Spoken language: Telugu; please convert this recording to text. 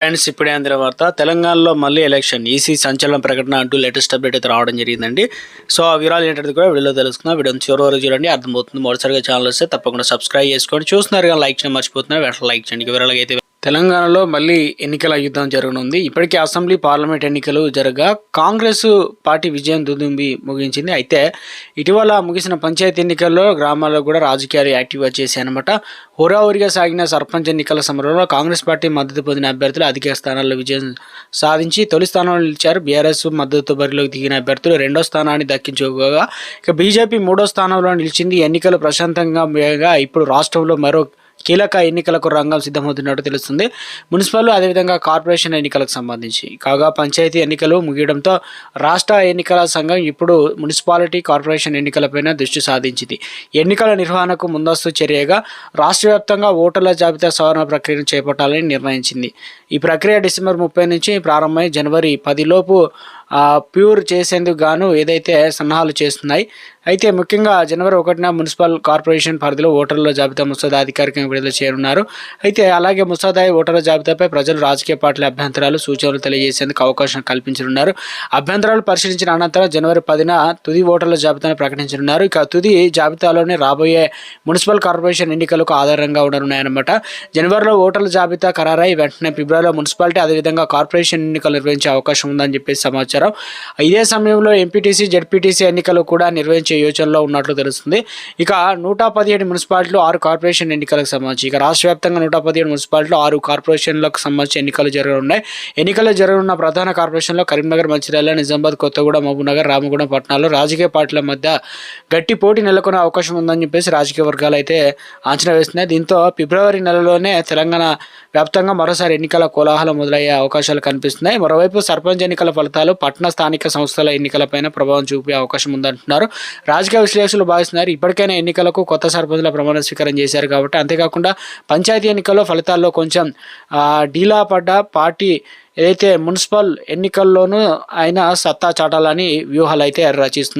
ఫ్రెండ్స్ ఇప్పుడే అందిన వార్త. తెలంగాణలో మళ్ళీ ఎలక్షన్ ఈసీ సంచలన ప్రకటన అంటూ లేటెస్ట్ అప్డేట్ అయితే రావడం జరిగిందండి. సో ఆ వివరాలు ఏంటంటే కూడా వీడియోలో తెలుసుకుందాం. వీడియోని చివరి వరకు చూడండి అర్థమవుతుంది. మొదటిసారిగా ఛానల్ వస్తే తప్పకుండా సబ్స్క్రైబ్ చేసుకోండి. చూస్తున్నారు కానీ లైక్ చేయడం మర్చిపోతున్నారు. వెంటనే లైక్ చేయండి. వివరాలు అయితే తెలంగాణలో మళ్ళీ ఎన్నికల యుద్ధం జరగనుంది. ఇప్పటికే అసెంబ్లీ పార్లమెంట్ ఎన్నికలు జరగా కాంగ్రెస్ పార్టీ విజయం దుదుంబి ముగించింది. అయితే ఇటీవల ముగిసిన పంచాయతీ ఎన్నికల్లో గ్రామాల్లో కూడా రాజకీయాలు యాక్టివ్గా చేశాయన్నమాట. హోరాహోరీగా సాగిన సర్పంచ్ ఎన్నికల సమరంలో కాంగ్రెస్ పార్టీ మద్దతు పొందిన అభ్యర్థులు అధిక స్థానాల్లో విజయం సాధించి తొలి స్థానంలో నిలిచారు. బీఆర్ఎస్ మద్దతు బరిలోకి దిగిన అభ్యర్థులు రెండో స్థానాన్ని దక్కించుకోగా ఇక బీజేపీ మూడో స్థానంలో నిలిచింది. ఎన్నికలు ప్రశాంతంగా ఇప్పుడు రాష్ట్రంలో మరో కీలక ఎన్నికలకు రంగం సిద్ధమవుతున్నట్టు తెలుస్తుంది. మున్సిపల్ అదేవిధంగా కార్పొరేషన్ ఎన్నికలకు సంబంధించి. కాగా పంచాయతీ ఎన్నికలు ముగియడంతో రాష్ట్ర ఎన్నికల సంఘం ఇప్పుడు మున్సిపాలిటీ కార్పొరేషన్ ఎన్నికలపైన దృష్టి సాధించింది. ఎన్నికల నిర్వహణకు ముందస్తు చర్యగా రాష్ట్ర వ్యాప్తంగా ఓటర్ల జాబితా సవరణ ప్రక్రియను చేపట్టాలని నిర్ణయించింది. ఈ ప్రక్రియ డిసెంబర్ ముప్పై నుంచి ప్రారంభమై జనవరి పదిలోపు ప్యూర్ చేసేందుకు గాను ఏదైతే సన్నాహాలు చేస్తున్నాయి అయితే ముఖ్యంగా జనవరి ఒకటిన మున్సిపల్ కార్పొరేషన్ పరిధిలో ఓటర్ల జాబితా ముసాదా అధికారికంగా విడుదల చేయనున్నారు. అయితే అలాగే ముసాదాయి ఓటర్ల జాబితాపై ప్రజలు రాజకీయ పార్టీల అభ్యంతరాలు సూచనలు తెలియజేసేందుకు అవకాశం కల్పించనున్నారు. అభ్యంతరాలు పరిశీలించిన అనంతరం జనవరి పదిన తుది ఓటర్ల జాబితాను ప్రకటించనున్నారు. ఇక తుది జాబితాలోనే రాబోయే మున్సిపల్ కార్పొరేషన్ ఎన్నికలకు ఆధారంగా ఉండనున్నాయన్నమాట. జనవరిలో ఓటర్ల జాబితా ఖరారై వెంటనే ఫిబ్రవరిలో మున్సిపాలిటీ అదేవిధంగా కార్పొరేషన్ ఎన్నికలు నిర్వహించే అవకాశం ఉందని చెప్పేసి సమాచారం ఇదే సమయంలో ఎంపీటీసీ జెడ్పీటీసీ ఎన్నికలు కూడా నిర్వహించే యోచనలో ఉన్నట్లు తెలుస్తుంది. ఇక నూట పదిహేడు మున్సిపాలిటీలు ఆరు కార్పొరేషన్ ఎన్నికలకు సంబంధించి ఇక రాష్ట్ర వ్యాప్తంగా నూట పదిహేడు మున్సిపాలిటీలు ఆరు కార్పొరేషన్లకు సంబంధించి ఎన్నికలు జరగనున్నాయి. ఎన్నికలు జరగనున్న ప్రధాన కార్పొరేషన్లో కరీంనగర్ మంచిర్యాల నిజామాబాద్ కొత్తగూడ మహబూబ్నగర్ రామగూడెం పట్టణాల్లో రాజకీయ పార్టీల మధ్య గట్టి పోటీ నెలకొనే అవకాశం ఉందని చెప్పేసి రాజకీయ వర్గాలు అయితే అంచనా వేస్తున్నాయి. దీంతో ఫిబ్రవరి నెలలోనే తెలంగాణ వ్యాప్తంగా మరోసారి ఎన్నికల కోలాహలం మొదలయ్యే అవకాశాలు కనిపిస్తున్నాయి. మరోవైపు సర్పంచ్ ఎన్నికల ఫలితాలు పట్టణ స్థానిక సంస్థల ఎన్నికలపైన ప్రభావం చూపే అవకాశం ఉందంటున్నారు. రాజకీయ విశ్లేషకులు భావిస్తున్నారు ఇప్పటికైనా ఎన్నికలకు కొత్త సర్పంచుల ప్రమాణ స్వీకారం చేశారు కాబట్టి అంతేకాకుండా పంచాయతీ ఎన్నికల్లో ఫలితాల్లో కొంచెం డీలా పడ్డ పార్టీ ఏదైతే మున్సిపల్ ఎన్నికల్లోనూ ఆయన సత్తా చాటాలని వ్యూహాలు అయితే రచిస్తున్నారు.